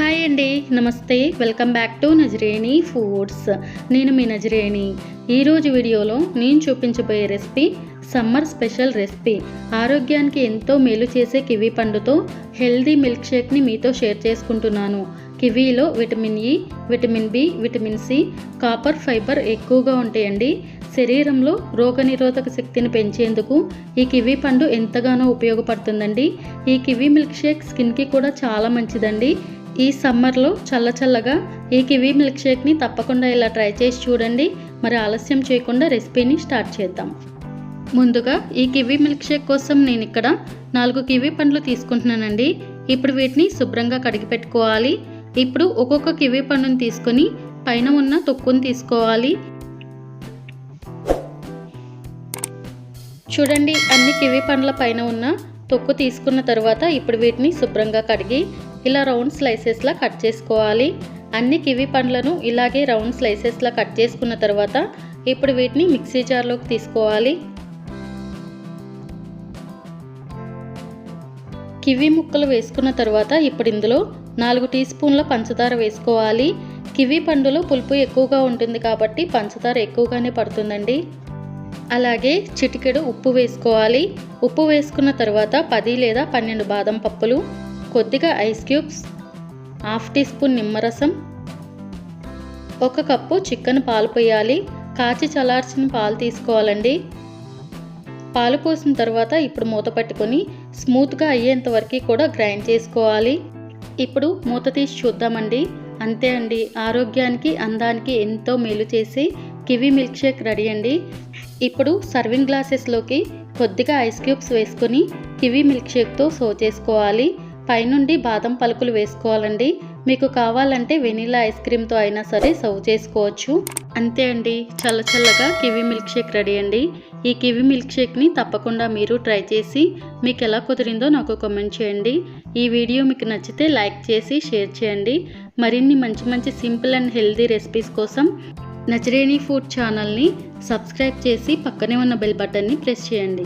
Hi అండి నమస్తే. Welcome back to Nazareni foods. నేను మీ నజరేణి ఈరోజు వీడియోలో నేను చూపించబోయే రెసిపీ సమ్మర్ స్పెషల్ రెసిపీ. ఆరోగ్యానికి ఎంతో మేలు చేసే కివీ పండుతో హెల్దీ మిల్క్ షేక్ని మీతో షేర్ చేసుకుంటున్నాను. కివీలో vitamin E vitamin B vitamin C copper fibre ఎక్కువగా ఉంటాయండి. శరీరంలో రోగనిరోధక శక్తిని పెంచేందుకు ఈ కివీ పండు ఎంతగానో ఉపయోగపడుతుందండి. ఈ కివీ మిల్క్ షేక్ స్కిన్కి కూడా చాలా మంచిదండి. ఈ సమ్మర్లో చల్ల చల్లగా ఈ కివీ మిల్క్ షేక్ని తప్పకుండా ఇలా ట్రై చేసి చూడండి. మరి ఆలస్యం చేయకుండా రెసిపీని స్టార్ట్ చేద్దాం. ముందుగా ఈ కివీ మిల్క్ షేక్ కోసం నేను ఇక్కడ నాలుగు కివీ పండ్లు తీసుకుంటున్నానండి. ఇప్పుడు వీటిని శుభ్రంగా కడిగి పెట్టుకోవాలి. ఇప్పుడు ఒక్కొక్క కివీ పండుని తీసుకొని పైన ఉన్న తొక్కుని తీసుకోవాలి. చూడండి అన్ని కివీ పండ్ల పైన ఉన్న తొక్కు తీసుకున్న తర్వాత ఇప్పుడు వీటిని శుభ్రంగా కడిగి ఇలా రౌండ్ స్లైసెస్లా కట్ చేసుకోవాలి. అన్ని కివీ పండ్లను ఇలాగే రౌండ్ స్లైసెస్లా కట్ చేసుకున్న తర్వాత ఇప్పుడు వీటిని మిక్సీ జార్లోకి తీసుకోవాలి. కివీ ముక్కలు వేసుకున్న తర్వాత ఇప్పుడు ఇందులో నాలుగు టీ స్పూన్ల పంచదార వేసుకోవాలి. కివీ పండులో పులుపు ఎక్కువగా ఉంటుంది కాబట్టి పంచదార ఎక్కువగానే పడుతుందండి. అలాగే చిటికెడు ఉప్పు వేసుకోవాలి. ఉప్పు వేసుకున్న తర్వాత పది లేదా పన్నెండు బాదం పప్పులు కొద్దిగా ice cubes half teaspoon నిమ్మరసం ఒక కప్పు చికెన్ పాలు పోయాలి కాచి చల్లార్చిన పాలు తీసుకోవాలండి. పాలు పోసిన తర్వాత ఇప్పుడు మూత పట్టుకొని స్మూత్గా అయ్యేంత వరకు కూడా గ్రైండ్ చేసుకోవాలి. ఇప్పుడు మూత తీసి చూద్దామండి. అంతే అండి. ఆరోగ్యానికి అందానికి ఎంతో మేలు చేసి కివీ మిల్క్ షేక్ రెడీ అండి. ఇప్పుడు సర్వింగ్ గ్లాసెస్లోకి కొద్దిగా ఐస్ క్యూబ్స్ వేసుకొని కివీ మిల్క్ షేక్తో సర్వ్ చేసుకోవాలి. పైనుండి బాదం పలుకులు వేసుకోవాలండి. మీకు కావాలంటే వెనీలా ఐస్ క్రీమ్తో అయినా సరే సర్వ్ చేసుకోవచ్చు. అంతే అండి. చల్ల చల్లగా కివీ మిల్క్ షేక్ రెడీ అండి. ఈ కివీ మిల్క్ షేక్ని తప్పకుండా మీరు ట్రై చేసి మీకు ఎలా కుదిరిందో నాకు కామెంట్ చేయండి. ఈ వీడియో మీకు నచ్చితే లైక్ చేసి షేర్ చేయండి. మరిన్ని మంచి మంచి సింపుల్ అండ్ హెల్దీ రెసిపీస్ కోసం నజరేణి ఫుడ్ ఛానల్ని సబ్స్క్రైబ్ చేసి పక్కనే ఉన్న బెల్ బటన్ని ప్రెస్ చేయండి.